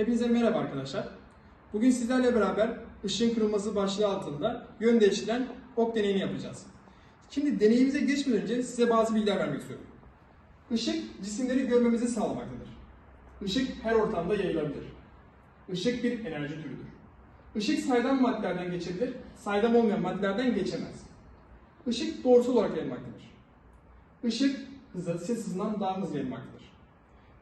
Hepinize merhaba arkadaşlar. Bugün sizlerle beraber ışığın kırılması başlığı altında yön değiştiren ok deneyini yapacağız. Şimdi deneyimize geçmeden önce size bazı bilgiler vermek istiyorum. Işık cisimleri görmemizi sağlamaktadır. Işık her ortamda yayılabilir. Işık bir enerji türüdür. Işık saydam maddelerden geçebilir, saydam olmayan maddelerden geçemez. Işık doğrusal olarak yayılmaktadır. Işık hızı ses hızından daha hızlı yayılmaktadır.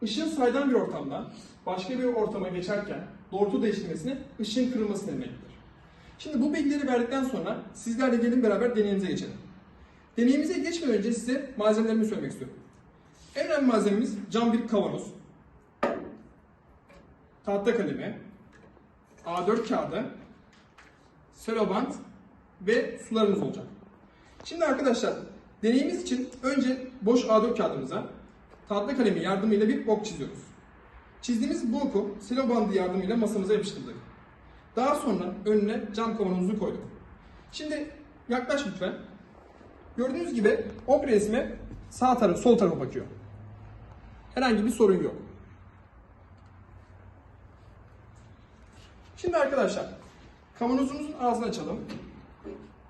Işığın saydam bir ortamda başka bir ortama geçerken doğrultu değiştirmesine ışığın kırılması demektir. Şimdi bu bilgileri verdikten sonra sizlerle gelin beraber deneyimize geçelim. Deneyimize geçmeden önce size malzemelerimi söylemek istiyorum. En önemli malzememiz cam bir kavanoz, tahta kalemi, A4 kağıdı, selobant ve sularımız olacak. Şimdi arkadaşlar deneyimiz için önce boş A4 kağıdımıza tahta kalemi yardımıyla bir ok çiziyoruz. Çizdiğimiz bu oku silo bandı yardımıyla masamıza yapıştırdık. Daha sonra önüne cam kavanozumuzu koyduk. Şimdi yaklaş lütfen. Gördüğünüz gibi ok resmi sağ taraf, sol tarafa bakıyor. Herhangi bir sorun yok. Şimdi arkadaşlar kavanozumuzun ağzını açalım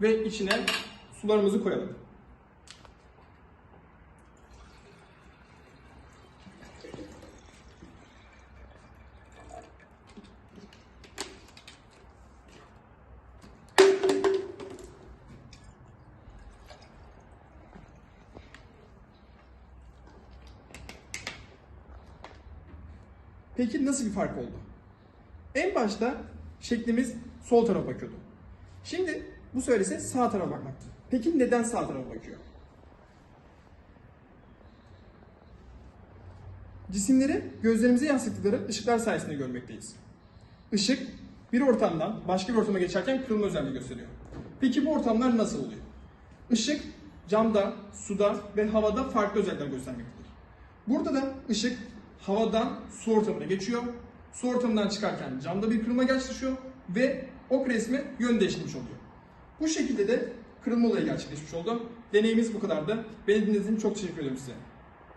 ve içine sularımızı koyalım. Peki nasıl bir fark oldu? En başta şeklimiz sol tarafa bakıyordu. Şimdi bu söylese sağ tarafa bakmaktı. Peki neden sağ tarafa bakıyor? Cisimleri gözlerimize yansıttıkları ışıklar sayesinde görmekteyiz. Işık bir ortamdan başka bir ortama geçerken kırılma özelliği gösteriyor. Peki bu ortamlar nasıl oluyor? Işık camda, suda ve havada farklı özellikler göstermektedir. Burada da ışık havadan su ortamına geçiyor. Su ortamından çıkarken camda bir kırılma gerçekleşiyor ve ok resmi yön değiştirmiş oluyor. Bu şekilde de kırılma olayı gerçekleşmiş oldu. Deneyimiz bu kadardı. Beni dinlediğiniz için çok teşekkür ederim size.